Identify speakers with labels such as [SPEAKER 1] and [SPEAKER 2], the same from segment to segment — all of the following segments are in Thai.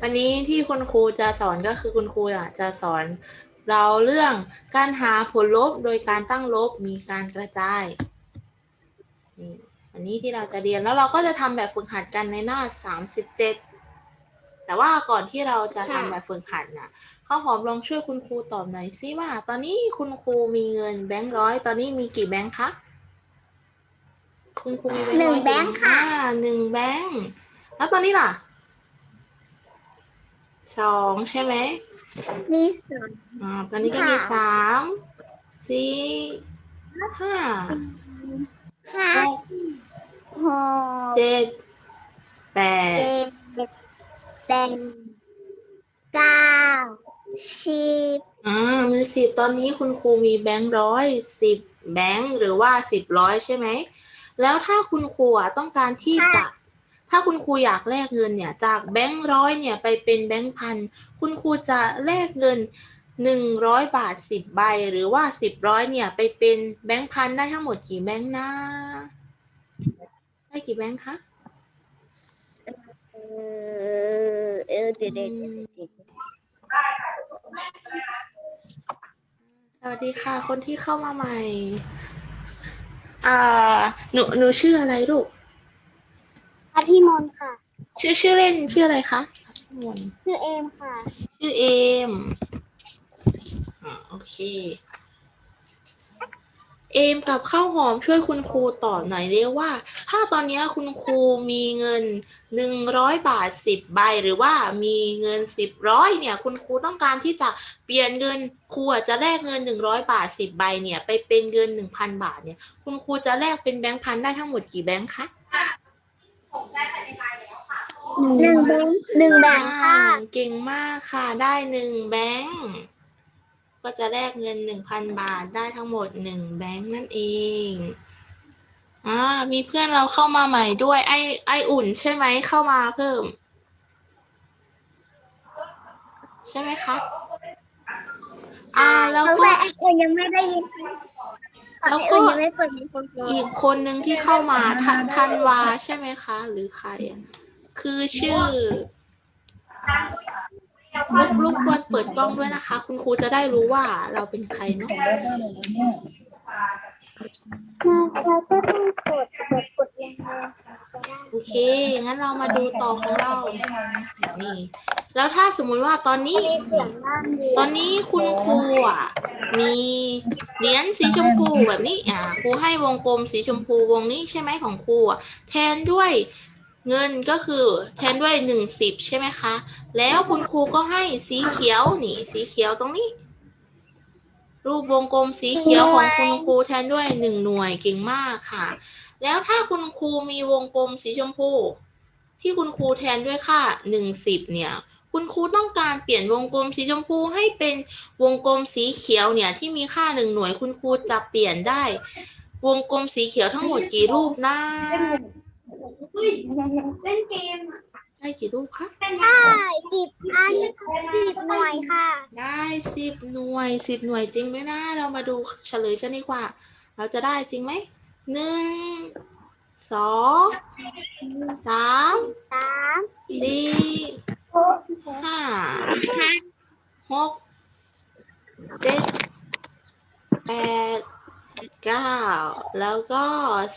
[SPEAKER 1] วันนี้ที่คุณครูจะสอนก็คือคุณครูอะจะสอนเราเรื่องการหาผลลบโดยการตั้งลบมีการกระจายนี่อันนี้ที่เราจะเรียนแล้วเราก็จะทำแบบฝึกหัดกันในหน้า 37 แต่ว่าก่อนที่เราจะทำแบบฝึกหัดน่ะข้าวหอมลองช่วยคุณครูตอบหน่อยสิว่า ตอนนี้คุณครูมีเงินแบงค์ร้อยตอนนี้มีกี่แบงค์คะคุณครูมี
[SPEAKER 2] หนึ่ง
[SPEAKER 1] ร้อย
[SPEAKER 2] แบงค์ค่ะ
[SPEAKER 1] อ่าหนึ่งแบงค์แล้วตอนนี้ล่ะ สองใช่ไหม
[SPEAKER 2] มีสอง
[SPEAKER 1] อ่าตอนนี้ก็มี
[SPEAKER 2] ค่ะ
[SPEAKER 1] สามสี่ห้า
[SPEAKER 2] ห้า
[SPEAKER 1] หก
[SPEAKER 2] หก
[SPEAKER 1] เจ็ดแปด
[SPEAKER 2] เจ็ดแปดเก้าสิบ
[SPEAKER 1] อ่ามีสิบตอนนี้คุณครูมีแบงค์ร้อยสิบแบงค์หรือว่าสิบร้อยใช่ไหมแล้วถ้าคุณครูอะต้องการที่จะ ถ้าคุณครูอยากแลกเงินเนี่ยจากแบงค์ร้อยเนี่ยไปเป็นแบงค์พันคุณครูจะแลกเงินหนึ่งร้อยบาทสิบใบ หรือว่าสิบร้อยเนี่ยไปเป็นแบงค์พันได้ทั้งหมดกี่แบงค์นะได้กี่แบงค์คะ
[SPEAKER 2] เออเออเดี๋ยวเดี๋ยวเดี๋ยวเดี๋ยว
[SPEAKER 1] สวัสดีค่ะ คนที่เข้ามาใหม่ อ่า หนู หนูชื่ออะไรลูก
[SPEAKER 2] ค่ะพี่มนต์ค่ะ
[SPEAKER 1] ชื่อชื่อเล่นชื่ออะไรคะมน
[SPEAKER 2] ชื่อเอมค่ะ
[SPEAKER 1] ชื่อเอมอ่าโอเค เอมกับข้าวหอมช่วยคุณครูตอบหน่อยเรียกว่า ถ้าตอนนี้คุณครูมีเงินหนึ่งร้อยบาทสิบใบหรือว่ามีเงินสิบร้อยเนี่ย คุณครูต้องการที่จะเปลี่ยนเงินครูอาจจะแลกเงินหนึ่งร้อยบาทสิบใบเนี่ย ไปเป็นเงินหนึ่งพันบาทเนี่ย คุณครูจะแลกเป็นแบงค์พันได้ทั้งหมดกี่แบงค์คะ
[SPEAKER 2] หนึ่งแบงค์หนึ่งแบงค์ค่ะ
[SPEAKER 1] อ่าเก่งมากค่ะ ได้หนึ่งแบงค์ก็จะแลกเงินหนึ่งพันบาทได้ทั้งหมดหนึ่งแบงค์นั่นเองอ่ามีเพื่อนเราเข้ามาใหม่ด้วย ไอไออุ่นใช่ไหมเข้ามาเพิ่ม ใช่ไหมคะอ่าแล้ว
[SPEAKER 2] เขา
[SPEAKER 1] ก็
[SPEAKER 2] แต่ไอ้คนยังไม่ได้ยิน
[SPEAKER 1] แล้วก็
[SPEAKER 2] อี
[SPEAKER 1] กคนหนึ่งที่เข้ามาทันทันวาใช่ไหมคะ หรือใครคือชื่อลูกลูกควรเปิดกล้องด้วยนะคะ คุณครูจะได้รู้ว่าเราเป็นใครเนาะ
[SPEAKER 2] เราก็ต้องกดกดกดยังไงถึงจะได้
[SPEAKER 1] โอเค งั้นเรามาดูต่อของเรา นี่ แล้วถ้าสมมุติว่าตอนนี้
[SPEAKER 2] มีเสียงบ้างดี
[SPEAKER 1] ตอนนี้คุณครูอะ มีเหรียญสีชมพูแบบนี้ อ่า ครูให้วงกลมสีชมพูวงนี้ใช่ไหมของครูอะ แทนด้วยเงินก็คือแทนด้วยหนึ่งสิบใช่ไหมคะ แล้วคุณครูก็ให้สีเขียวนี่ สีเขียวตรงนี้ รูปวงกลมสีเขียวของคุณครูแทนด้วยหนึ่งหน่วยเก่งมากค่ะ แล้วถ้าคุณครูมีวงกลมสีชมพู ที่คุณครูแทนด้วยค่าหนึ่งสิบเนี่ย คุณครูต้องการเปลี่ยนวงกลมสีชมพูให้เป็นวงกลมสีเขียวเนี่ยที่มีค่าหนึ่งหน่วยคุณครูจะเปลี่ยนได้ วงกลมสีเขียวทั้งหมดกี่รูปนะ
[SPEAKER 2] เล่นเกม
[SPEAKER 1] ได้กี่รูปคะ
[SPEAKER 2] ได้สิบอันสิบหน่วยค่ะ
[SPEAKER 1] ได้สิบหน่วยสิบหน่วยจริงไหมนะ เรามาดูเฉลยกันดีกว่า เราจะได้จริงไหมหนึ่งสองสาม
[SPEAKER 2] สาม
[SPEAKER 1] สี่
[SPEAKER 2] หก
[SPEAKER 1] ห้าหกเจ็ดแปดเก้าแล้วก็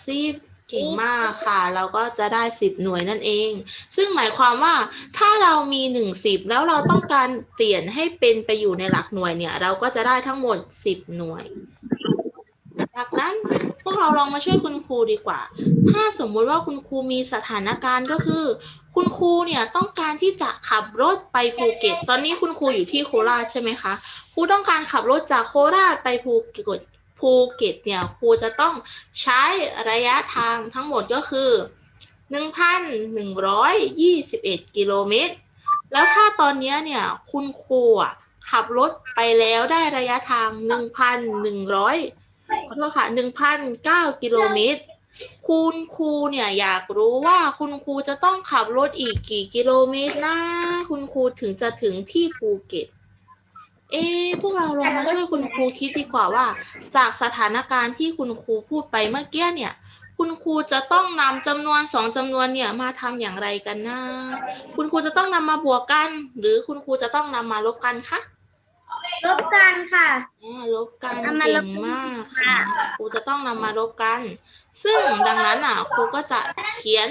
[SPEAKER 1] สิบ เก่งมากค่ะ เราก็จะได้สิบหน่วยนั่นเอง ซึ่งหมายความว่าถ้าเรามีหนึ่งสิบแล้วเราต้องการเปลี่ยนให้เป็นไปอยู่ในหลักหน่วยเนี่ย เราก็จะได้ทั้งหมดสิบหน่วยจากนั้นพวกเราลองมาช่วยคุณครูดีกว่า ถ้าสมมุติว่าคุณครูมีสถานการณ์ก็คือ คุณครูเนี่ยต้องการที่จะขับรถไปภูเก็ต ตอนนี้คุณครูอยู่ที่โคราชใช่ไหมคะ ครูต้องการขับรถจากโคราชไปภูเก็ต ภูเก็ตเนี่ยครูจะต้องใช้ระยะทางทั้งหมดก็คือ 1,121 กิโลเมตร แล้วถ้าตอนนี้เนี่ยคุณครูขับรถไปแล้วได้ระยะทาง 1,100ขอโทษค่ะ1,009กิโลเมตร คุณครูเนี่ยอยากรู้ว่าคุณครูจะต้องขับรถอีกกี่กิโลเมตรนะ คุณครูถึงจะถึงที่ภูเก็ต เอ๊ะพวกเราลองมาช่วยคุณครูคิดดีกว่าว่า จากสถานการณ์ที่คุณครูพูดไปเมื่อกี้เนี่ยคคุณครูจะต้องนำจำนวนสองจำนวนเนี่ยมาทำอย่างไรกันนะ คุณครูจะต้องนำมาบวกกัน หรือคุณครูจะต้องนำมาลบกันคะ
[SPEAKER 2] ลบกันค่ะ
[SPEAKER 1] อ่าลบกัน
[SPEAKER 2] นำมาล
[SPEAKER 1] เก่
[SPEAKER 2] บ
[SPEAKER 1] ง
[SPEAKER 2] กัน
[SPEAKER 1] มากค่ะครูจะต้องนำมาลบกัน ซึ่งดังนั้นอะครูก็จะเขียน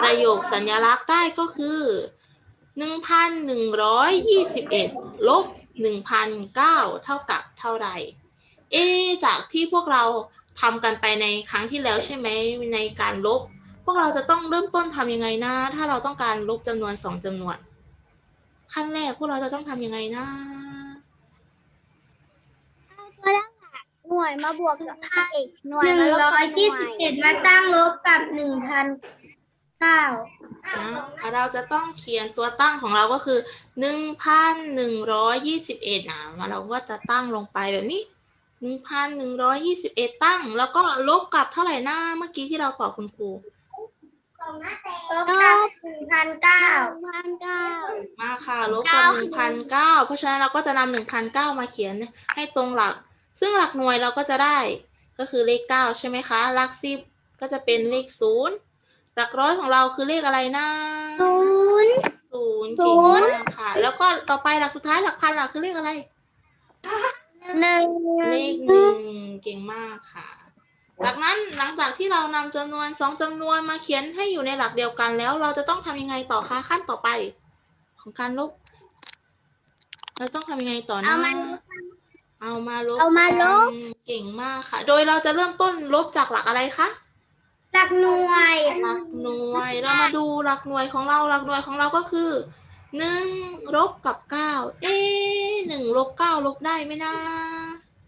[SPEAKER 1] ประโยคสัญลักษณ์ได้ก็คือหนึ่งพันหนึ่งร้อยยี่สิบเอ็ดลบ หนึ่งพันเก้าเท่ากับเท่าไหร่เอะจากที่พวกเราทำกันไปในครั้งที่แล้วใช่ไหมในการลบ พวกเราจะต้องเริ่มต้นทำยังไงนะ ถ้าเราต้องการลบจำนวนสองจำนวน ขั้นแรกพวกเราจะต้องทำยังไงนะ
[SPEAKER 2] ตัวด้านหลังหน่วยมาบวกกับค่าอีกหน่วย
[SPEAKER 3] หนึ่ง
[SPEAKER 2] มาลบ
[SPEAKER 3] ร้
[SPEAKER 2] กั
[SPEAKER 3] อย
[SPEAKER 2] บห
[SPEAKER 3] ยี่
[SPEAKER 2] น่ว
[SPEAKER 3] สิบ
[SPEAKER 2] ย
[SPEAKER 3] เอ็ดมาตั้งลบกับหนึ่งพันเก้า
[SPEAKER 1] นะเราจะต้องเขียนตัวตั้งของเราก็คือหนึ่งพันหนึ่งร้อยยี่สิบเอ็ดนะมาเราก็จะตั้งลงไปแบบนี้หนึ่งพันหนึ่งร้อยยี่สิบเอ็ดตั้ง แล้วก็ลบกับเท่าไหร่หน้าเมื่อกี้ที่เราตอบคุณครู
[SPEAKER 3] ลบกับหนึ่งพันเก้า
[SPEAKER 2] พันเก้า
[SPEAKER 1] มาค่ะลบกับหนึ่งพันเก้าเพราะฉะนั้นเราก็จะนำหนึ่งพันเก้ามาเขียนให้ตรงหลัก ซึ่งหลักหน่วยเราก็จะได้ก็คือเลขเก้าใช่ไหมคะหลักสิบก็จะเป็นเลขศูนย์ หลักร้อยของเราคือเลขอะไรนะ
[SPEAKER 2] ศูนย์
[SPEAKER 1] ศูนย์
[SPEAKER 2] ศู
[SPEAKER 1] เก่ง
[SPEAKER 2] นย์
[SPEAKER 1] มากค่ะ แล้วก็ต่อไปหลักสุดท้ายหลักพันหลักคือเลขอะไร
[SPEAKER 2] หนึ่ง
[SPEAKER 1] เลขหนึ่งเก่งมากค่ะ จากนั้นหลังจากที่เรานำจำนวนสองจำนวนมาเขียนให้อยู่ในหลักเดียวกันแล้ว เราจะต้องทำยังไงต่อคะขั้นต่อไป ของการลบ เราต้องทำยังไงต่อนะ
[SPEAKER 2] เอามา
[SPEAKER 1] เอามาลบ
[SPEAKER 2] เอามาลบ
[SPEAKER 1] กันเก่งมากค่ะ โดยเราจะเริ่มต้นลบจากหลักอะไรคะ
[SPEAKER 3] หลักหน่วย
[SPEAKER 1] หลักหน่วยเรามาดูหลักหน่วยของเราหลักหน่วยของเราก็คือหนึ่งลบกับเก้าเอ๊ะหนึ่งลบเก้าลบได้ไหมนะ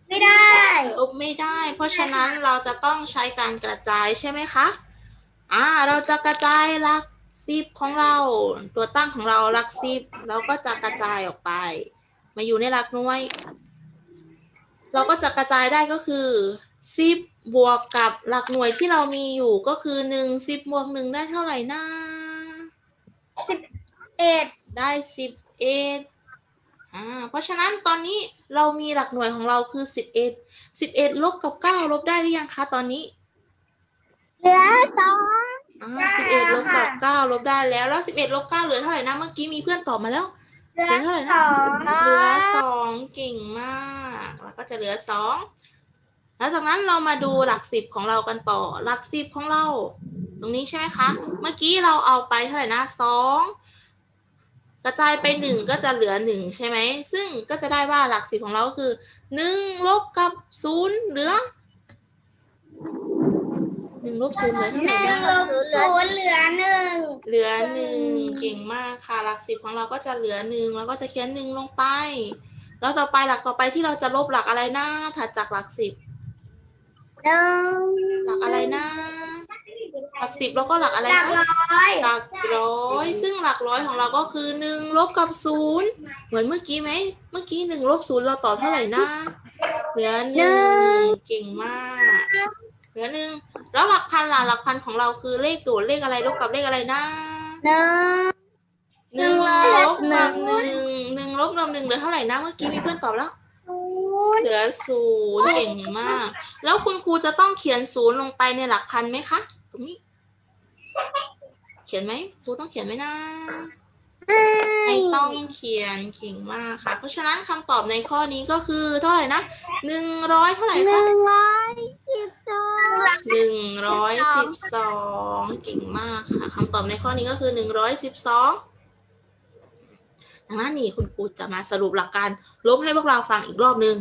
[SPEAKER 3] ไม่ได้
[SPEAKER 1] ลบไม่ได้ เพราะฉะนั้นเราจะต้องใช้การกระจายใช่ไหมคะอ่าเราจะกระจายหลักสิบของเรา ตัวตั้งของเราหลักสิบเราก็จะกระจายออกไป มาอยู่ในหลักหน่วย เราก็จะกระจายได้ก็คือสิบ บวกกับหลักหน่วยที่เรามีอยู่ก็คือหนึ่งสิบบวกหนึ่งได้เท่าไหร่นะ
[SPEAKER 3] เอ็ด
[SPEAKER 1] ได้สิบเอ็ดอ่าเพราะฉะนั้นตอนนี้เรามีหลักหน่วยของเราคือสิบเอ็ดสิบเอ็ดลบกับเก้าลบได้หรือยังคะตอนนี้
[SPEAKER 2] เหลือสอง
[SPEAKER 1] อ่าสิบเอ็ดลบกับเก้าลบได้แล้วแล้วสิบเอ็ดลบเก้าเหลือเท่าไหร่นะเมื่อกี้มีเพื่อนตอบมาแล้ว
[SPEAKER 3] เหลื
[SPEAKER 1] เหลือ
[SPEAKER 3] อ
[SPEAKER 1] เท่าไหร่
[SPEAKER 3] ส
[SPEAKER 1] นะ
[SPEAKER 3] อง
[SPEAKER 1] เหลือสองเก่งมาก แล้วก็จะเหลือสอง แล้วจากนั้นเรามาดูหลักสิบของเรากันต่อ หลักสิบของเรา ตรงนี้ใช่ไหมคะ เมื่อกี้เราเอาไปเท่าไหร่นะสองกระจายไปหนึ่งก็จะเหลือหนึ่งใช่ไหม ซึ่งก็จะได้ว่าหลักสิบของเราก็คือหนึ่งลบกับศูนย์เหลือหนึ่งลบศูนย์เหลือเท่าไหร่นะ
[SPEAKER 3] ลบศูนย์เหลือหนึ่ง
[SPEAKER 1] เหลือหนึ่งเก่งมากค่ะ หลักสิบของเราก็จะเหลือหนึ่งแล้วก็จะเขียนหนึ่งลงไป แล้วต่อไปหลักต่อไปที่เราจะลบหลักอะไรนะถัดจากหลักสิบ
[SPEAKER 2] หนึ่ง
[SPEAKER 1] หลักอะไรนะ หลักสิบแล้วก็หลักอะไร
[SPEAKER 3] หลัก
[SPEAKER 1] นะ
[SPEAKER 3] ร้อย
[SPEAKER 1] หลักร้อย ซึ่งหลักร้อยของเราก็คือหนึ่งลบกับศูนย์เหมือนเมื่อกี้ไหม เมื่อกี้หนึ่งลบศูนย์เราตอบเท่าไหร่นะ เหลือหนึ่งเก่งมาก เหลือหนึ่งแล้วหลักพันล่ะหลักพันของเราคือเลขโดดเลขอะไรลบกับเลขอะไรนะ
[SPEAKER 2] หนึ่ง
[SPEAKER 1] หนึ่ง
[SPEAKER 2] ห
[SPEAKER 1] ล
[SPEAKER 2] นึ่ง
[SPEAKER 1] บกับหนึ่งหนึ่งลบกับหนึ่งเหลือเท่าไหร่นะเมื่อกี้มีเพื่อนตอบแล้ว
[SPEAKER 2] ศูนย์
[SPEAKER 1] เหลือศูนย์เก่งมาก แล้วคุณครูจะต้องเขียนศูนย์ลงไปในหลักพันไหมคะตรงนี้ เขียนไหมครูต้องเขียนไหมนะไม่ต้องเขียนเก่งมากค่ะ เพราะฉะนั้นคำตอบในข้อนี้ก็คือเท่าไหร่นะหนึ่งร้อยเท่าไหร่
[SPEAKER 2] ห
[SPEAKER 1] คะ
[SPEAKER 2] นึ่งร้อยสิบสอง
[SPEAKER 1] หนึ่งร้อยสิบสองเก่งมากค่ะคำตอบในข้อนี้ก็คือหนึ่งร้อยสิบสอง ดังนั้นนี่คุณครูจะมาสรุปหลักการลบให้พวกเราฟังอีกรอบหนึ่ง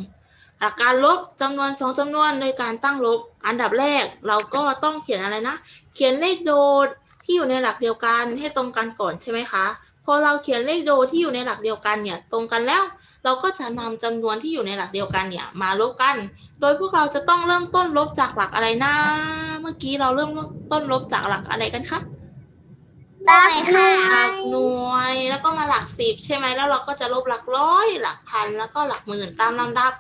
[SPEAKER 1] หลักการลบจำนวนสองจำนวนโดยการตั้งลบ อันดับแรกเราก็ต้องเขียนอะไรนะ เขียนเลขโดดที่อยู่ในหลักเดียวกันให้ตรงกันก่อนใช่ไหมคะพอเราเขียนเลขโดที่อยู่ในหลักเดียวกันเนี่ยตรงกันแล้ว เราก็จะนำจำนวนที่อยู่ในหลักเดียวกันเนี่ยมาลบกัน โดยพวกเราจะต้องเริ่มต้นลบจากหลักอะไรนะ เมื่อกี้เราเริ่มต้นลบจากหลักอะไรกันคะ
[SPEAKER 2] ได้ค่ะ
[SPEAKER 1] หลักหน่วยแล้วก็มาหลักสิบใช่ไหมแล้วเราก็จะลบหลักร้อย หลักพันแล้วก็หลักหมื่นตามลำดับ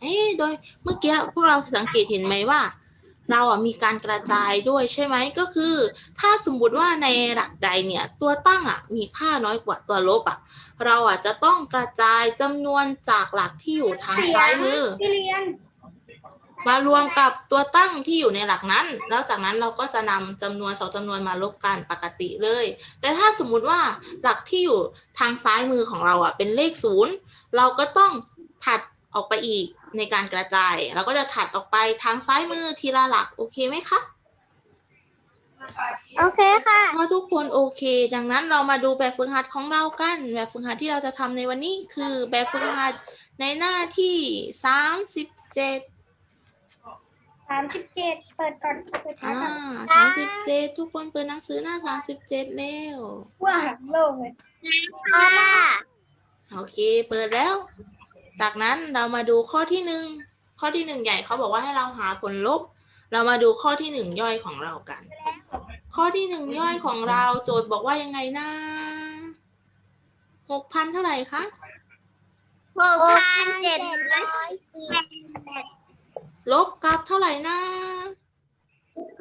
[SPEAKER 1] เอ้โดยเมื่อกี้พวกเราสังเกตเห็นไหมว่า เราอะมีการกระจายด้วยใช่ไหมก็คือ ถ้าสมมุติว่าในหลักใดเนี่ยตัวตั้งอะมีค่าน้อยกว่าตัวลบอะเราอะจะต้องกระจายจำนวนจากหลักที่อยู่ทางซ้ายมือ
[SPEAKER 3] ที่เรียน
[SPEAKER 1] มารวมกับตัวตั้งที่อยู่ในหลักนั้น แล้วจากนั้นเราก็จะนำจำนวนสองจำนวนมาลบกันปกติเลย แต่ถ้าสมมุติว่าหลักที่อยู่ทางซ้ายมือของเราอะเป็นเลขศูนย์เราก็ต้องถัดออกไปอีกในการกระจาย เราก็จะถัดออกไปทางซ้ายมือทีละหลักโอเคไหมคะ
[SPEAKER 2] โอเคค่ะ
[SPEAKER 1] ถ้าทุกคนโอเค ดังนั้นเรามาดูแบบฝึกหัดของเรากัน แบบฝึกหัดที่เราจะทำในวันนี้คือแบบฝึกหัดในหน้าที่สามสิบเจ็ด
[SPEAKER 3] สามสิบเจ็ดเปิดก่อนเปิดก่อ
[SPEAKER 1] อ่าน
[SPEAKER 3] ก่อน
[SPEAKER 1] สามสิบเจ็ดทุกคนเปิดหนังสือหน้าสามสิบเจ็ดเร็ว
[SPEAKER 3] ว่าหักโลกเลย
[SPEAKER 2] ค่ะ
[SPEAKER 1] โอเค เปิดแล้ว จากนั้นเรามาดูข้อที่หนึ่งข้อที่หนึ่งใหญ่เขาบอกว่าให้เราหาผลลบ เรามาดูข้อที่หนึ่งย่อยของเรากัน ข้อที่หนึ่งย่อยของเราโจทย์บอกว่ายังไงนะหกพันเท่าไหร่คะ
[SPEAKER 2] หกพันเจ็ดร้อยสี่
[SPEAKER 1] ลบกับเท่าไหร่นะ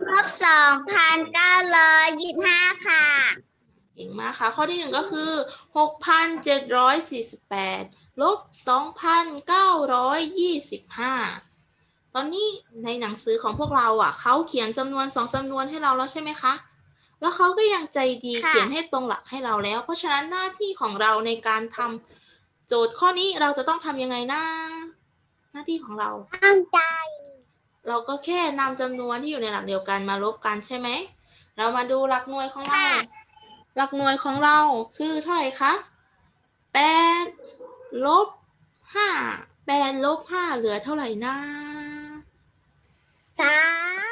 [SPEAKER 2] ลบสองพันเก้าร้อยยี่สิบห้าค่ะ
[SPEAKER 1] เก่งมากค่ะ ข้อที่หนึ่งก็คือหกพันเจ็ดร้อยสี่สิบแปดลบสองพันเก้าร้อยยี่สิบห้าตอนนี้ในหนังสือของพวกเราอะเขาเขียนจำนวนสองจำนวนให้เราแล้วใช่ไหมคะ แล้วเขาก็ยังใจดี
[SPEAKER 2] ค่ะ
[SPEAKER 1] เขียนให้ตรงหลักให้เราแล้ว เพราะฉะนั้นหน้าที่ของเราในการทำโจทย์ข้อนี้เราจะต้องทำยังไงนะ หน้าที่ของเรา
[SPEAKER 2] ตั้งใจ
[SPEAKER 1] เราก็แค่นำจำนวนที่อยู่ในหลักเดียวกันมาลบกันใช่ไหม เรามาดูหลักหน่วยของเรา
[SPEAKER 2] ค่ะ
[SPEAKER 1] หลักหน่วยของเราคือเท่าไหร่คะแปดลบห้าแปดลบห้าเหลือเท่าไหร่นะ
[SPEAKER 2] สา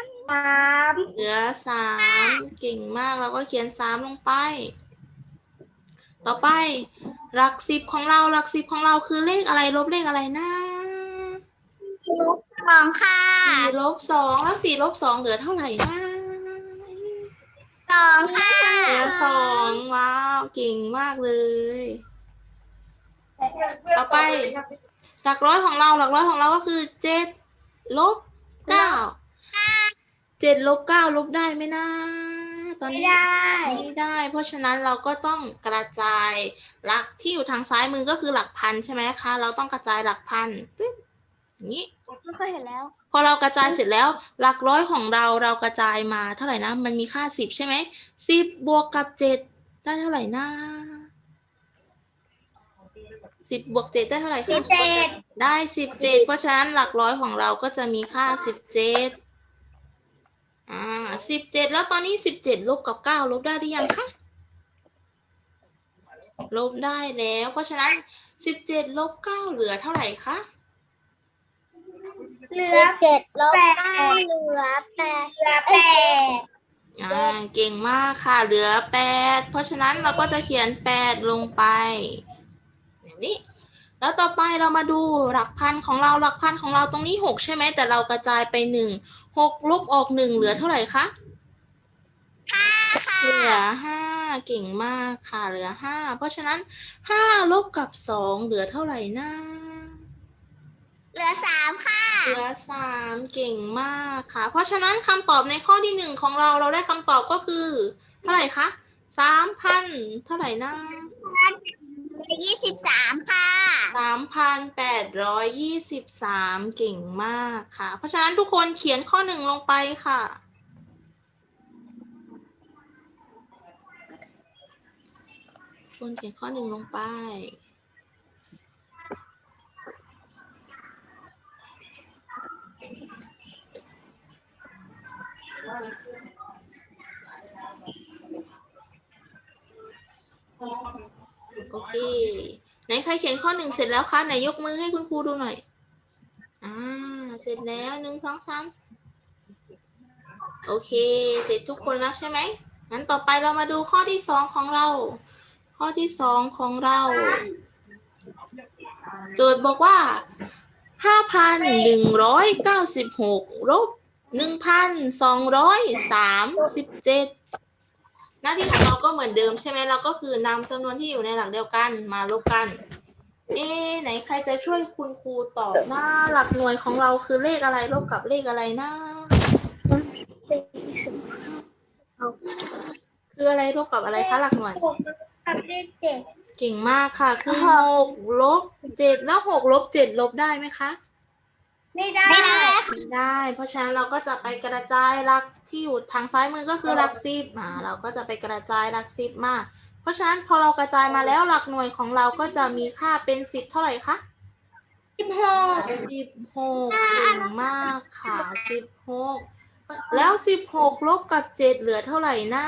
[SPEAKER 2] ม
[SPEAKER 3] สาม
[SPEAKER 1] เหลือสามเก่งมากเราก็เขียนสามลงไป ต่อไป หลักสิบของเราหลักสิบของเราคือเลขอะไรลบเลขอะไรนะ
[SPEAKER 2] สองค่ะ
[SPEAKER 1] สี่ลบสองแล้วสี่ลบสองเหลือเท่าไหร่นะ
[SPEAKER 2] สองค่ะ
[SPEAKER 1] เหลือสองว้าวเก่งมากเลย ต่อไป หลักร้อยของเราหลักร้อยของเราก็คือเจ็ดลบเก้าเจ็ดลบเก้าลบได้ไหมนะตอน
[SPEAKER 3] ไม่
[SPEAKER 1] นี้
[SPEAKER 3] ได้
[SPEAKER 1] ไม่ได้ เพราะฉะนั้นเราก็ต้องกระจายหลักที่อยู่ทางซ้ายมือก็คือหลักพันใช่ไหมคะ เราต้องกระจายหลักพันปึ๊บอย่าง นี้
[SPEAKER 2] ไม่เคยเห็นแล้ว
[SPEAKER 1] พอเรากระจายเสร็จแล้ว หลักร้อยของเราเรากระจายมาเท่าไหร่นะ มันมีค่าสิบใช่ไหมสิบบวกกับเจ็ดได้เท่าไหร่นะสิบบวกเจ็ดได้เท่าไหร่
[SPEAKER 3] สิ
[SPEAKER 1] คะ
[SPEAKER 3] บเจ็ด
[SPEAKER 1] ได้สิบเจ็ดเพราะฉะนั้นหลักร้อยของเราก็จะมีค่าสิบเจ็ดอ่าสิบเจ็ดแล้วตอนนี้สิบเจ็ดลบกับเก้าลบได้หรือยังคะลบได้แล้ว เพราะฉะนั้นสิบเจ็ดลบเก้าเหลือเท่าไหร่คะ
[SPEAKER 3] เหลื
[SPEAKER 2] สิ
[SPEAKER 3] อบ
[SPEAKER 2] เจ็ดลบ
[SPEAKER 3] แปด
[SPEAKER 2] เก้าเหลือแปด
[SPEAKER 3] เหลือแปด
[SPEAKER 1] อ่าเก่งมากค่ะ เหลือแปดเพราะฉะนั้นเราก็จะเขียนแปดลงไปแบบนี้ แล้วต่อไปเรามาดูหลักพันของเราหลักพันของเราตรงนี้หกใช่ไหมแต่เรากระจายไปหนึ่งหกลบออกหนึ่งเหลือเท่าไหร่คะ
[SPEAKER 2] ห้าค่ะ
[SPEAKER 1] เหลือห้าเก่งมากค่ะเหลือห้าเพราะฉะนั้นห้าลบกับสองเหลือเท่าไหร่นะ
[SPEAKER 2] เห ลือสามค่ะ
[SPEAKER 1] เหลือสามเก่งมากค่ะ เพราะฉะนั้นคำตอบในข้อที่หนึ่งของเราเราได้คำตอบก็คือ เท่าไหร่คะสามพันเท่าไหร่นะ
[SPEAKER 2] ยี่สิบสามค่ะ
[SPEAKER 1] สามพันแปดร้อยยี่สิบสามเก่งมากค่ะ เพราะฉะนั้นทุกคนเขียนข้อหนึ่งลงไปค่ะทุกคนเขียนข้อหนึ่งลงไป หนึ่งเสร็จแล้วคะไหนยกมือให้คุณครูดูหน่อย อ่า เสร็จแล้วหนึ่งสองสามโอเค เสร็จทุกคนแล้วใช่ไหมงั้นต่อไปเรามาดูข้อที่สองของเรา ข้อที่สองของเรา โจทย์บอกว่าห้าพันหนึ่งร้อยเก้าสิบหกลบหนึ่งพันสองร้อยสามสิบเจ็ดหน้าที่ของเราก็เหมือนเดิมใช่ไหมเราก็คือนำจำนวนที่อยู่ในหลักเดียวกันมาลบกัน เอ๊ะไหนใครจะช่วยคุณครูตอบหน้าหลักหน่วยของเราคือเลขอะไรลบกับเลขอะไรนะคืออะไรลบกับอะไรคะหลักหน่วย
[SPEAKER 3] หกกับเลขเจ็ด
[SPEAKER 1] เก่งมากค่ะคือหกลบเจ็ดแล้วหกลบเจ็ดลบได้ไหมคะ
[SPEAKER 3] ไม่ได้
[SPEAKER 2] ไม่ได้
[SPEAKER 1] ไม่ได้ เพราะฉะนั้นเราก็จะไปกระจายหลักที่อยู่ทางซ้ายมือก็คือหลักสิบอ่าเราก็จะไปกระจายหลักสิบมา เพราะฉะนั้นพอเรากระจายมาแล้วหลักหน่วยของเราก็จะมีค่าเป็นสิบเท่าไหร่คะ
[SPEAKER 3] สิบหก
[SPEAKER 1] สิบหกเก่งมากค่ะสิบหกแล้วสิบหกลบกับเจ็ดเหลือเท่าไหร่นะ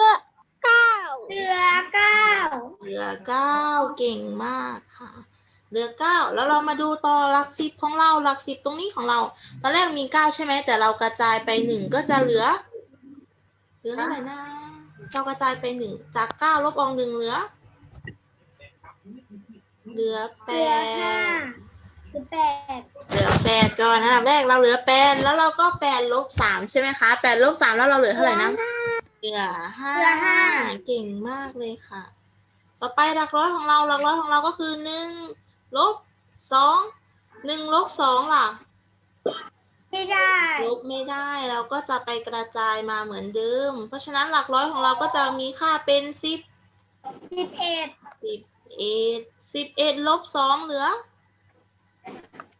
[SPEAKER 2] ก็เก้า
[SPEAKER 3] เหลือเก้า
[SPEAKER 1] เหลือเก้าเก่งมากค่ะเหลือเก้าแล้วเรามาดูต่อหลักสิบของเราหลักสิบตรงนี้ของเรา ตอนแรกมีเก้าใช่ไหมแต่เรากระจายไปหนึ่งก็จะเหลือ เหลือเท่าไหร่นะเรากระจายไปหนึ่งจากเก้าลบออกหนึ่งเหลือ เหลือแป
[SPEAKER 3] เหลือห้า
[SPEAKER 1] ด
[SPEAKER 3] เหลือแปด
[SPEAKER 1] เหลือแปดก่อนอันดับแรกเราเหลือแปดแล้วเราก็แปดลบสามใช่ไหมคะแปดลบสามแล้วเราเหลือเท่าไหร่นะเหลือห้าเก่งมากเลยค่ะ ต่อไปหลักร้อยของเราหลักร้อยของเราก็คือหนึ่งลบสองหนึ่งลบสองล่ะ
[SPEAKER 3] ไม่ได้
[SPEAKER 1] ลบไม่ได้เราก็จะไปกระจายมาเหมือนเดิม เพราะฉะนั้นหลักร้อยของเราก็จะมีค่าเป็นสิบ
[SPEAKER 3] สิบเอ็ด
[SPEAKER 1] สิบเอ็ดสิบเอ็ดลบสองเหลือ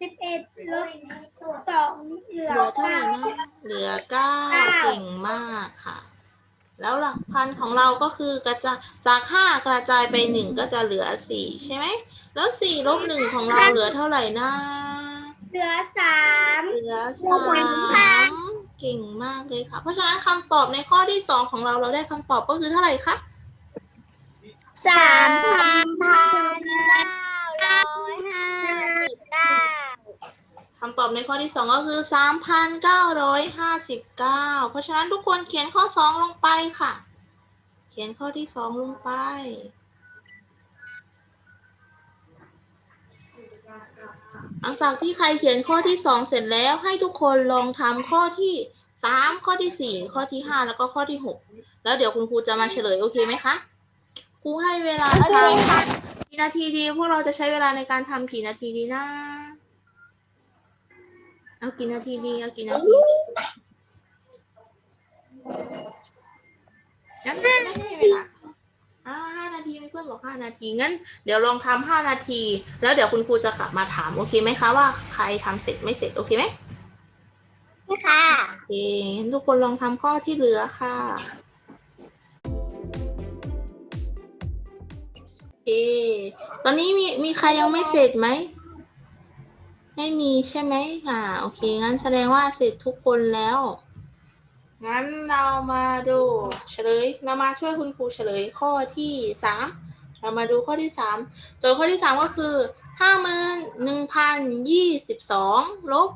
[SPEAKER 3] สิบเอ็ดลบสองเหลือ
[SPEAKER 1] เหลือเท่าไห
[SPEAKER 3] เก้า
[SPEAKER 1] ร่นะเหลือเก้า
[SPEAKER 3] เก้า
[SPEAKER 1] เก่งมากค่ะ แล้วหลักพันของเราก็คือกระจายจากห้ากระจายไปหนึ่งก็จะเหลือสี่ใช่ไหมแล้วสี่ลบหนึ่งของเราเหลือเท่าไหร่นะ
[SPEAKER 3] เหลือสาม
[SPEAKER 1] เหลือสามเก่งมากเลยค่ะ เพราะฉะนั้นคำตอบในข้อที่สองของเราเราได้คำตอบก็คือเท่าไหร่คะ
[SPEAKER 2] สามพันพันเก้าร้อยห้าสิบเก้า
[SPEAKER 1] คำตอบในข้อที่สองก็คือสามพันเก้าร้อยห้าสิบเก้าเพราะฉะนั้นทุกคนเขียนข้อสองลงไปค่ะ เขียนข้อที่สองลงไป หลังจากที่ใครเขียนข้อที่สองเสร็จแล้วให้ทุกคนลองทำข้อที่สามข้อที่สี่ข้อที่ห้าแล้วก็ข้อที่หกแล้วเดี๋ยวคุณครูจะมาเฉลยโอเคไหมคะครูให้เวลา
[SPEAKER 2] เค
[SPEAKER 1] ทำกี่นาทีดี พวกเราจะใช้เวลาในการทำกี่นาทีดีนะเอากี่นาทีดีเอากี่นาทีงั้นไม่ให้เวลา อ่าห้านาทีมีเพื่อนบอกห้านาทีงั้นเดี๋ยวลองทำห้านาที แล้วเดี๋ยวคุณครูจะกลับมาถามโอเคไหมคะว่าใครทำเสร็จไม่เสร็จโอเคไหม
[SPEAKER 2] ค่ะ
[SPEAKER 1] โอเคงั้นทุกคนลองทำข้อที่เหลือค่ะโอเคตอนนี้มีมีใครยังไม่เสร็จไหมไม่มีใช่ไหมอ่าโอเคงั้นแสดงว่าเสร็จทุกคนแล้ว งั้นเรามาดูเฉลย เรามาช่วยคุณครูเฉลยข้อที่สามเรามาดูข้อที่สามโจทย์ข้อที่สามก็คือห้าหมื่นหนึ่งพันยี่สิบสองลบ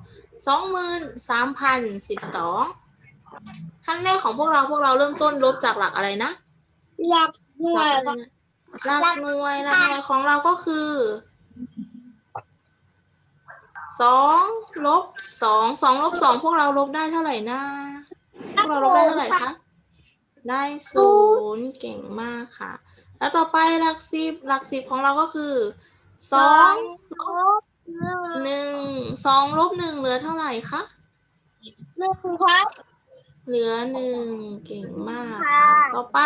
[SPEAKER 1] สองหมื่นสามพันสิบสองขั้นแรกของพวกเราพวกเราเริ่มต้นลบจากหลักอะไรนะ
[SPEAKER 2] หลักหน่
[SPEAKER 1] ห
[SPEAKER 2] ว
[SPEAKER 1] ลั
[SPEAKER 2] ย
[SPEAKER 1] กอะไรนะหลักหน่วยหลักหน่วยของเราก็คือสองลบสองสองลบสองพวกเราลบได้เท่าไหร่นะ พวกเราลบได้เท่าไหร่คะได้ศูนย์เก่งมากค่ะ แล้วต่อไปหลักสิบหลักสิบของเราก็คือสองลบหนึ่งสองลบหนึ่งเหลือเท่าไหร่คะ
[SPEAKER 2] หนึ่งครับ
[SPEAKER 1] เหลือหนึ่งเก่งมากค่ะต่อไป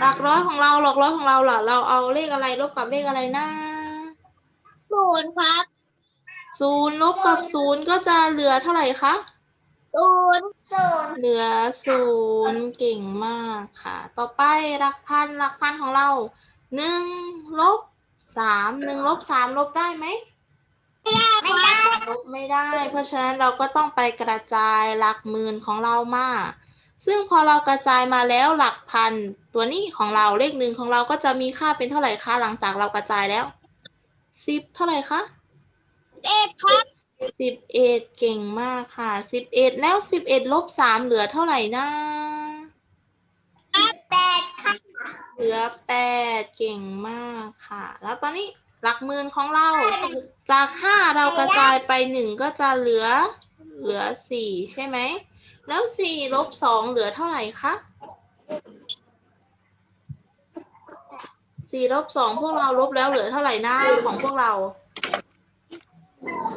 [SPEAKER 1] หลักร้อยของเราหลักร้อยของเราล่ะเราเอาเลขอะไรลบกับเลขอะไรนะ
[SPEAKER 2] ศูนย์ครับ
[SPEAKER 1] ศูนย์ลบกับศูนย์ก็จะเหลือเท่าไหร่คะ
[SPEAKER 2] ศูนย์ศูนย์
[SPEAKER 1] เหลือศูนย์เก่งมากค่ะ ต่อไปหลักพันหลักพันของเราหนึ่งลบสามหนึ่งลบสามลบได้ไหม
[SPEAKER 2] ไม่ได้
[SPEAKER 1] ลบไม่ได้ เพราะฉะนั้นเราก็ต้องไปกระจายหลักหมื่นของเรามา ซึ่งพอเรากระจายมาแล้วหลักพันตัวนี้ของเราเลขหนึ่งของเราก็จะมีค่าเป็นเท่าไหร่คะหลังจากเรากระจายแล้วสิบเท่าไหร่คะ
[SPEAKER 2] เอ็ดครับ
[SPEAKER 1] สิบเอ็ดเก่งมากค่ะสิบเอ็ดแล้วสิบเอ็ดลบสามเหลือเท่าไหร่นะ
[SPEAKER 2] แปดครับ
[SPEAKER 1] เหลือแปดเก่งมากค่ะ แล้วตอนนี้หลักหมื่นของเรา จากห้าเรากระจายไปหนึ่งก็จะเหลือเหลือสี่ใช่ไหม แล้วสี่ลบสองเหลือเท่าไหร่คะสี่ลบสองพวกเราลบแล้วเหลือเท่าไหร่หน้าของพวกเรา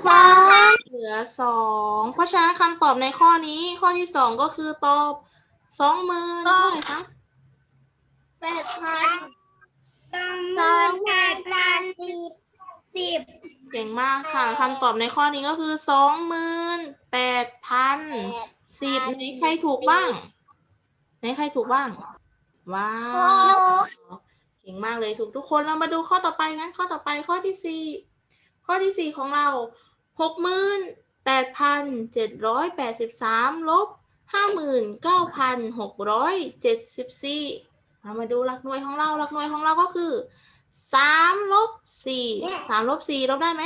[SPEAKER 2] สอง
[SPEAKER 1] เหลือสองเพราะฉะนั้นคำตอบในข้อนี้ข้อที่สองก็คือตอบสองหมื่นเท่าไหร่คะ
[SPEAKER 2] แปดพัน
[SPEAKER 3] สองห
[SPEAKER 2] สอ
[SPEAKER 3] มื่
[SPEAKER 2] ง
[SPEAKER 3] นแปดพัน
[SPEAKER 2] สิบ
[SPEAKER 3] สิบ
[SPEAKER 1] เก่งมากค่ะคำตอบในข้อนี้ก็คือสองหมื่นแปดพันสิบในใครถูกบ้างในใครถูกบ้าง ว้าว เก่งมากเลยถูกทุกคนเรามาดูข้อต่อไปงั้นข้อต่อไปข้อที่สี่ ข้อที่สี่ของเราหกหมื่นแปดพันเจ็ดร้อยแปดสิบสามลบห้าหมื่นเก้าพันหกร้อยเจ็ดสิบสี่เรามาดูหลักหน่วยของเรา หลักหน่วยของเราก็คือสามลบสี่สามลบสี่ลบได้ไหม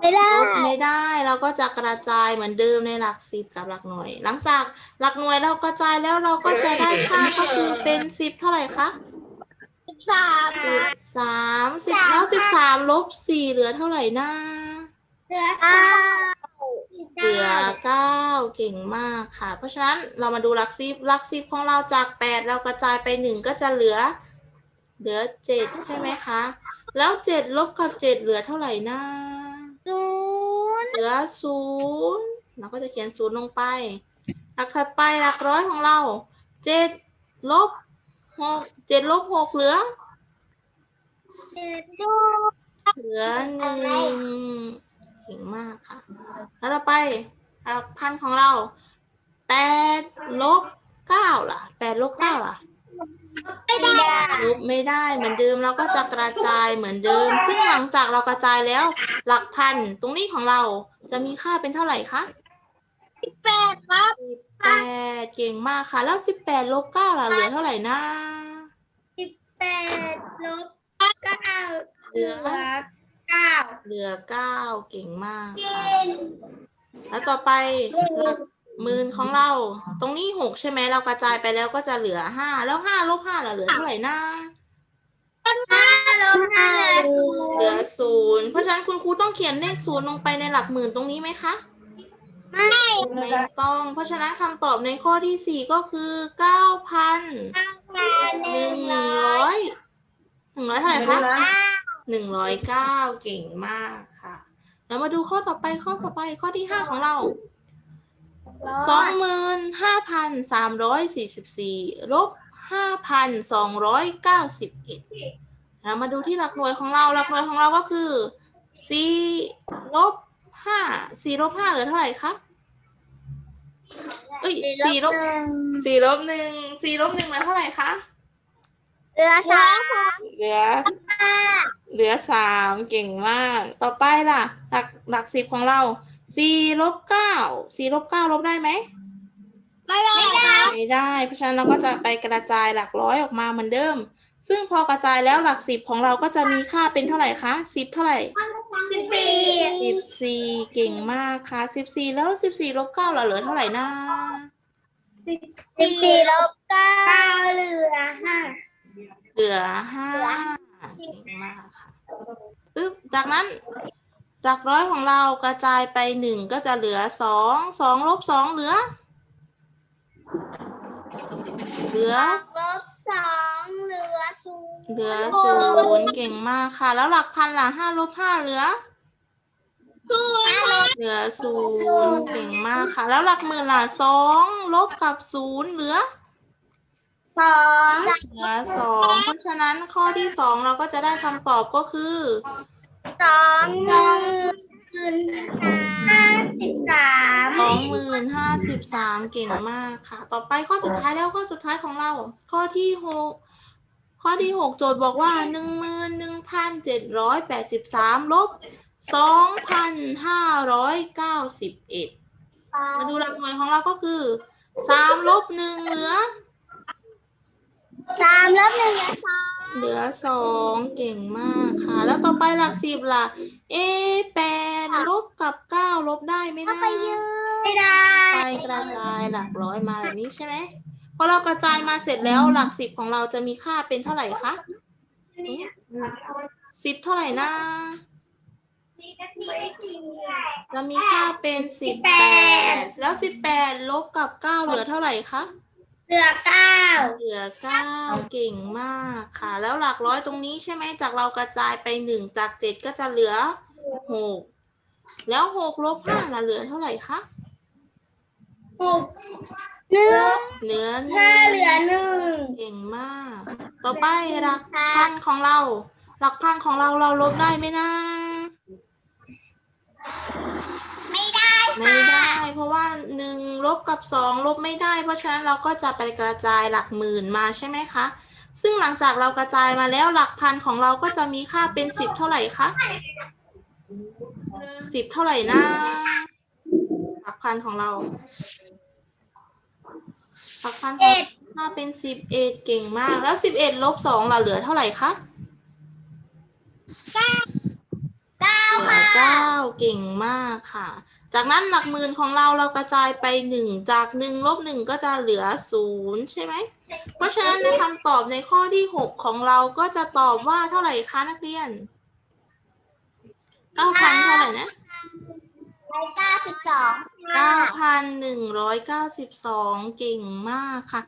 [SPEAKER 2] ไม่ได้
[SPEAKER 1] ลบไม่ได้เราก็จะกระจายเหมือนเดิมในหลักสิบกับหลักหน่วย หลังจากหลักหน่วยเรากระจายแล้วเราก็จะได้ค่าก็คือเป็นสิบเท่าไหร่คะ
[SPEAKER 2] สาม
[SPEAKER 1] สิบสามสิบแล้วสิบสามลบสี่เหลือเท่าไหร่นะ
[SPEAKER 3] เหลือ
[SPEAKER 2] เก้า
[SPEAKER 1] เหลือเก้าเก่งมากค่ะ เพราะฉะนั้นเรามาดูหลักสิบหลักสิบของเราจากแปดเรากระจายไปหนึ่งก็จะเหลือ เหลือเจ็ดใช่ไหมคะ แล้วเจ็ดลบกับเจ็ดเหลือเท่าไหร่นะ
[SPEAKER 2] ศูนย์
[SPEAKER 1] เหลือศูนย์เราก็จะเขียนศูนย์ลงไปหลักถัดไปหลักร้อยของเราเจ็ดลบ หกเจ็ดลบหกเหลือ
[SPEAKER 3] เจ็ด
[SPEAKER 1] เหลือหนึ่งเก่งมากค่ะ แล้วต่อไปหลักพันของเราแปดลบเก้าล่ะแปดลบเก้าล่ะ
[SPEAKER 2] ไม่ได้
[SPEAKER 1] ลบไม่ได้เหมือนเดิมเราก็จะกระจายเหมือนเดิม ซึ่งหลังจากเรากระจายแล้ว หลักพันตรงนี้ของเราจะมีค่าเป็นเท่าไหร่คะ
[SPEAKER 2] แปดครับ
[SPEAKER 1] แปดเก่งมากค่ะ แล้วสิบแปดลบเก้าล่ะเหลือเท่าไหร่นะ
[SPEAKER 3] สิบแปดลบเก้า
[SPEAKER 1] เหลือ
[SPEAKER 3] เก้า
[SPEAKER 1] เหลือเก้าเก่งมากค่ะแล้วต่อไปหลักหมื่นของเรา ตรงนี้หกใช่ไหมเรากระจายไปแล้วก็จะเหลือห้าแล้วห้าลบห้าล่ะเหลือเท่าไหร่นะ
[SPEAKER 3] ห้าลบห้าเหลือศูนย์
[SPEAKER 1] เหลือศูนย์เพราะฉะนั้นคุณครูต้องเขียนเลขศูนย์ลงไปในหลักหมื่นตรงนี้ไหมคะ
[SPEAKER 2] ไม่
[SPEAKER 1] ไม่ต้อง เพราะฉะนั้นคำตอบในข้อที่สี่ก็คือเก้าพัน
[SPEAKER 2] ห
[SPEAKER 1] ห
[SPEAKER 2] นึ่
[SPEAKER 1] นึ่
[SPEAKER 2] ง
[SPEAKER 1] ง
[SPEAKER 2] ร้อ
[SPEAKER 1] ร้อยยหนึ่งร้อยเท่าไหร่คะ
[SPEAKER 2] เก้า
[SPEAKER 1] หนึ่งร้อยเก้าเก่งมากค่ะ เรามาดูข้อต่อไปข้อต่อไปข้อที่ห้าของเราสองหมื่นห้าพันสามร้อยสี่สิบสี่ลบห้าพันสองร้อยเก้าสิบเอ็ดเรามาดูที่หลักหน่วยของเราหลักหน่วยของเราก็คือสี่ลบ ห้าสี่ลบห้าเหลือเท่าไหร่คะเอ้ยสี่ลบ
[SPEAKER 2] หนึ่ง
[SPEAKER 1] สี่ลบหนึ่งสี่ลบหนึ่งเหลือเท่าไหร่คะ
[SPEAKER 2] เหลือสาม
[SPEAKER 1] เหลือเหลือสามเก่งมาก ต่อไปล่ะ หลักหลักสิบของเราสี่ลบเก้าสี่ลบเก้าลบได้ไหม
[SPEAKER 2] ไม่ได้ครับ
[SPEAKER 1] ไม่ได้ เพราะฉะนั้นเราก็จะไปกระจายหลักร้อยออกมาเหมือนเดิม ซึ่งพอกระจายแล้วหลักสิบของเราก็จะมีค่าเป็นเท่าไหร่คะสิบเท่าไหร่
[SPEAKER 3] สิบสี่
[SPEAKER 1] สิบสี่เก่งมากค่ะสิบสี่แล้วสิบสี่ลบเก้าเราเหลือเท่าไหร่นะ
[SPEAKER 3] สิบ
[SPEAKER 2] สิบ
[SPEAKER 3] สี่
[SPEAKER 2] สี่ลบเก้า
[SPEAKER 3] เก้าเหลือห้า
[SPEAKER 1] เหลือห้า
[SPEAKER 2] เหลือ
[SPEAKER 1] เก่งมากค่ะปึ๊บจากนั้นหลักร้อยของเรากระจายไปหนึ่งก็จะเหลือสองสองลบสองเหลือ เหลือ
[SPEAKER 2] ลบสองเหลือศูนย์
[SPEAKER 1] เหลือศูนย์เก่งมากค่ะ แล้วหลักพันล่ะห้าลบห้าเหลือ
[SPEAKER 2] ศูนย์ลบ
[SPEAKER 1] เหลือศูนย์เก่งมากค่ะ แล้วหลักหมื่นล่ะสองลบกับศูนย์เหลือ
[SPEAKER 3] สอง
[SPEAKER 1] เหลือสองเพราะฉะนั้นข้อที่สองเราก็จะได้คำตอบก็คือ
[SPEAKER 2] สองหนึ่ง
[SPEAKER 3] คืนห้าสิบ สาม
[SPEAKER 1] สองหมื่นห้าสิบสามเก่งมากค่ะ ต่อไปข้อสุดท้ายแล้วข้อสุดท้ายของเรา ข้อที่หกข้อที่หกโจทย์บอกว่าหนึ่งหมื่นหนึ่งพันเจ็ดร้อยแปดสิบสามลบสองพันห้าร้อยเก้าสิบเอ็ดมาดูหลักหน่วยของเราก็คือสามลบหนึ่งเหลือ
[SPEAKER 2] สามลบหนึ่งเหลือสอง
[SPEAKER 1] เหลือสองเก่งมากค่ะ แล้วต่อไปหลักสิบล่ะ เอะแปดลบ กับเก้าลบได้ไหม
[SPEAKER 2] เอา
[SPEAKER 1] นะ
[SPEAKER 2] ไปยืม
[SPEAKER 3] ไม่ได้
[SPEAKER 1] ไปกระจายหลักร้อยมาแบบนี้ใช่ไหมพอเรากระจายมาเสร็จแล้วหลักสิบของเราจะมีค่าเป็นเท่าไหร่คะสิบเท่าไหร่นะ จะมีค่าเป็นสิบแปดแล้วสิบแปดลบกับเก้าเหลือเท่าไหร่คะ
[SPEAKER 3] เหลือเก้า
[SPEAKER 1] เหลือเก้าเก่งมากค่ะ แล้วหลักร้อยตรงนี้ใช่ไหมจากเรากระจายไปหนึ่งจากเจ็ดก็จะเหลือหก แล้วหกลบห้าล่ะเหลือเท่าไหร่คะ
[SPEAKER 3] หก
[SPEAKER 2] หนึ่ง
[SPEAKER 1] เหลือห
[SPEAKER 3] ห้า
[SPEAKER 1] นึ่ง
[SPEAKER 3] เหลือหนึ่ง
[SPEAKER 1] เก่งมาก ต่อไปหลักพันของเรา หลักพันของเราเราลบได้ไหมนะ
[SPEAKER 2] ไม่ได้
[SPEAKER 1] ไม่ได้ เพราะว่าหนึ่งลบกับสองลบไม่ได้ เพราะฉะนั้นเราก็จะไปกระจายหลักหมื่นมาใช่ไหมคะ ซึ่งหลังจากเรากระจายมาแล้วหลักพันของเราก็จะมีค่าเป็นสิบเท่าไหร่คะ สิบเท่าไหร่นะหลักพันของเราหลักพันของ
[SPEAKER 2] เอ็ด
[SPEAKER 1] ค่าเป็นสิบเอ็ดเก่งมาก แล้วสิบเอ็ดลบสองเราเหลือเท่าไหร่คะ
[SPEAKER 2] เก้า
[SPEAKER 1] เหลือ
[SPEAKER 2] ค่ะ
[SPEAKER 1] เก้าเก่งมากค่ะ จากนั้นหลักหมื่นของเราเรากระจายไปหนึ่งจากหนึ่งลบหนึ่งก็จะเหลือศูนย์ใช่ไหม เพราะฉะนั้นในคำตอบในข้อที่หกของเราก็จะตอบว่าเท่าไหร่คะนักเรียน เก้าพันเท่าไหร่นะ
[SPEAKER 2] เก้าสิบสอง
[SPEAKER 1] เก้าพันหนึ่งร้อยเก้าสิบสองเก่งมากค่ะ